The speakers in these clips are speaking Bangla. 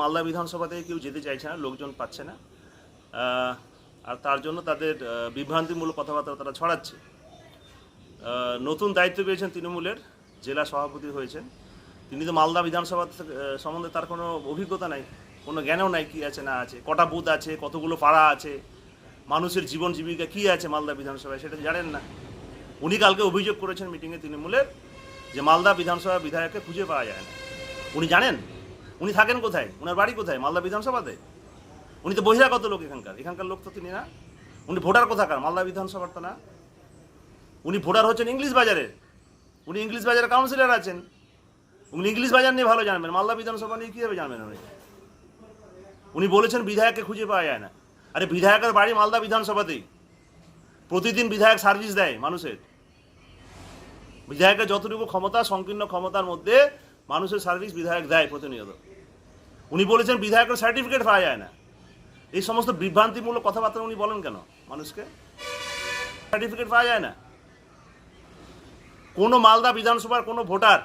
মালদা বিধানসভা থেকে কেউ যেতে চাইছে না, লোকজন পাচ্ছে না। আর তার জন্য তাদের বিভ্রান্তিমূলক কথাবার্তা তারা ছড়াচ্ছে। নতুন দায়িত্ব পেয়েছেন তৃণমূলের জেলা সভাপতি হয়েছেন। তিনি তো মালদা বিধানসভা সম্বন্ধে তার কোনো অভিজ্ঞতা নাই, কোনো জ্ঞানও নাই কী আছে না আছে, কটা বুথ আছে, কতগুলো পাড়া আছে, মানুষের জীবন জীবিকা কী আছে মালদা বিধানসভায় সেটা জানেন না। উনি কালকে অভিযোগ করেছেন মিটিংয়ে তৃণমূলের যে মালদা বিধানসভা বিধায়ককে খুঁজে পাওয়া যায় না। উনি জানেন? উনি থাকেন কোথায়? ওনার বাড়ি কোথায়? মালদা বিধানসভাতে? উনি তো বহিরাগত লোক এখানকার। এখানকার লোক তো তিনি না। উনি ভোটার কোথাকার? মালদা বিধানসভার তো না। উনি ভোটার হচ্ছেন ইংলিশ বাজারের। উনি ইংলিশ বাজারের কাউন্সিলর আছেন। উনি ইংলিশ বাজার নিয়ে ভালো জানবেন। মালদা বিধানসভা নিয়ে কীভাবে জানবেন উনি? উনি বলেছেন বিধায়ককে খুঁজে পাওয়া যায় না। আরে বিধায়কের বাড়ি মালদা বিধানসভাতেই। প্রতিদিন বিধায়ক সার্ভিস দেয় মানুষের। বিধায়কের যতটুকু ক্ষমতা, সংকীর্ণ ক্ষমতার মধ্যে মানুষের সার্ভিস বিধায়ক দেয় প্রতিনিয়ত। উনি বলেছেন বিধায়কের সার্টিফিকেট পাওয়া যায় না। এই সমস্ত বিভ্রান্তিমূলক কথাবার্তা উনি বলেন কেন মানুষকে? সার্টিফিকেট পাওয়া যায় না। কোনো মালদা বিধানসভার কোনো ভোটার,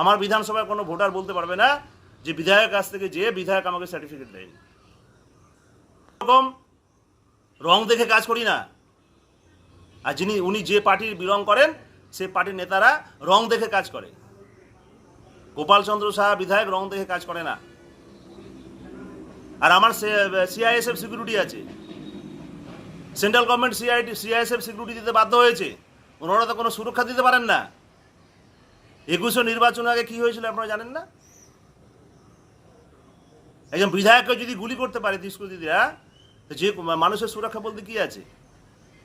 আমার বিধানসভায় কোনো ভোটার বলতে পারবে না যে বিধায়ক কাছ থেকে যে বিধায়ক আমাকে সার্টিফিকেট দেয়নি। এরকম রং দেখে কাজ করি না। আর যিনি, উনি যে পার্টির বিলং করেন, সে পার্টির নেতারা রং দেখে কাজ করে গোপাল চন্দ্র সাহা বিধায়ক রং দেখে কাজ করে না। আর আমার সিআইএসএফ সিকিউরিটি আছে। Central government CIT CISF security দিতে বাধ্য হয়েছে। ওনারা তো কোনো সুরক্ষা দিতে পারেন না। একুশে নির্বাচন আগে কি হয়েছিল আপনারা জানেন না? একজন বিধায়ককে যদি গুলি করতে পারে তো যে মানুষের সুরক্ষা বলতে কি আছে?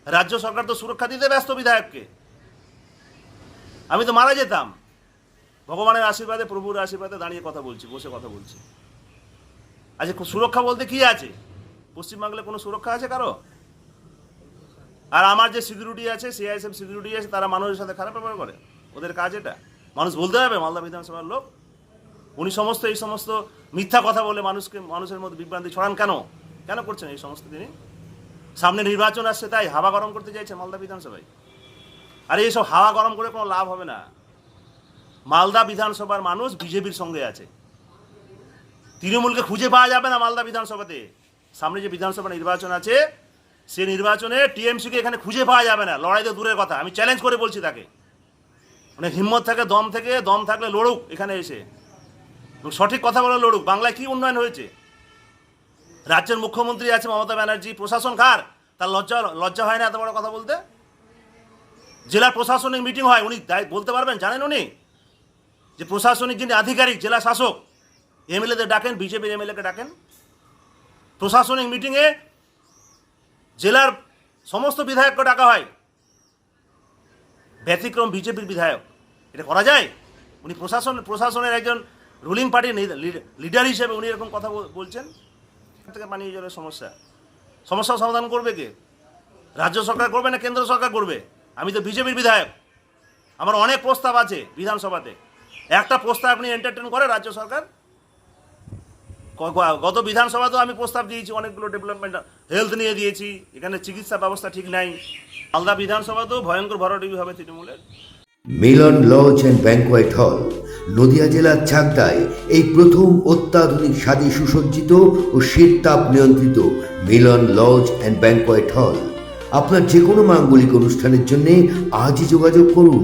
রাজ্য সরকার তো সুরক্ষা দিতে ব্যস্ত বিধায়ককে। আমি তো মারা যেতাম। ভগবানের আশীর্বাদে, প্রভুর আশীর্বাদে দাঁড়িয়ে কথা বলছি, বসে কথা বলছি। আচ্ছা সুরক্ষা বলতে কি আছে? পশ্চিমবাংলায় কোনো সুরক্ষা আছে কারও? আর আমার যে সিকিউরিটি আছে, সিআইএসএফ সিকিউরিটি আছে, তারা মানুষের সাথে খারাপ ব্যবহার করে। ওদের কাজ এটা। মানুষ বলতে হবে, মালদা বিধানসভার লোক। উনি সমস্ত, এই সমস্ত মিথ্যা কথা বলে মানুষকে, মানুষের মধ্যে বিভ্রান্তি ছড়ান কেন? কেন করছেন এই সমস্ত তিনি? সামনে নির্বাচন আসছে তাই হাওয়া গরম করতে চাইছে মালদা বিধানসভায়। আর এইসব হাওয়া গরম করে কোনো লাভ হবে না। মালদা বিধানসভার মানুষ বিজেপির সঙ্গে আছে। তৃণমূলকে খুঁজে পাওয়া যাবে না মালদা বিধানসভাতে। সামনে যে বিধানসভা নির্বাচন আছে, সে নির্বাচনে টিএমসিকে এখানে খুঁজে পাওয়া যাবে না। লড়াই তো দূরের কথা, আমি চ্যালেঞ্জ করে বলছি তাকে। মানে হিম্মত থাকে, দম থেকে, দম থাকলে লড়ুক এখানে এসে। সঠিক কথা বলে লড়ুক। বাংলায় কি উন্নয়ন হয়েছে? রাজ্যের মুখ্যমন্ত্রী আছে মমতা ব্যানার্জি, প্রশাসন কার? তার লজ্জা লজ্জা হয় না এত বড় কথা বলতে? জেলা প্রশাসনিক মিটিং হয়, উনি বলতে পারবেন? জানেন উনি? যে প্রশাসনিক যিনি আধিকারিক, জেলা শাসক, এমএলএদের ডাকেন, বিজেপির এমএলএকে ডাকেন, প্রশাসনিক মিটিংয়ে জেলার সমস্ত বিধায়ককে ডাকা হয়। ব্যতিক্রম বিজেপির বিধায়ক। এটা করা যায়? উনি প্রশাসন, প্রশাসনের একজন রুলিং পার্টির লিডার হিসেবে উনি এরকম কথা বলছেন। থেকে পানীয় জলের সমস্যা। সমস্যার সমাধান করবে কে? রাজ্য সরকার করবে না কেন্দ্র সরকার করবে? আমি তো বিজেপির বিধায়ক। আমার অনেক প্রস্তাব আছে বিধানসভাতে। একটা প্রস্তাব আপনি এন্টারটেন করে রাজ্য সরকার? গত বিধানসভাতেও আমি প্রস্তাব দিয়েছি, অনেকগুলো ডেভেলপমেন্ট হেলথ নিয়ে দিয়েছি, এখানে চিকিৎসা ব্যবস্থা ঠিক নাই। মালদা বিধানসভাতেও ভয়ঙ্কর ভরাডুবি হবে তৃণমূলের। মিলন লজ অ্যান্ড ব্যাংকোয়েট হল, নদিয়া জেলার চাকদায় এই প্রথম অত্যাধুনিক স্বাদী সুসজ্জিত ও শীততাপ নিয়ন্ত্রিত মিলন লজ অ্যান্ড ব্যাংকোয়েট হল। আপনার যে কোনো মাঙ্গলিক অনুষ্ঠানের জন্য আজই যোগাযোগ করুন।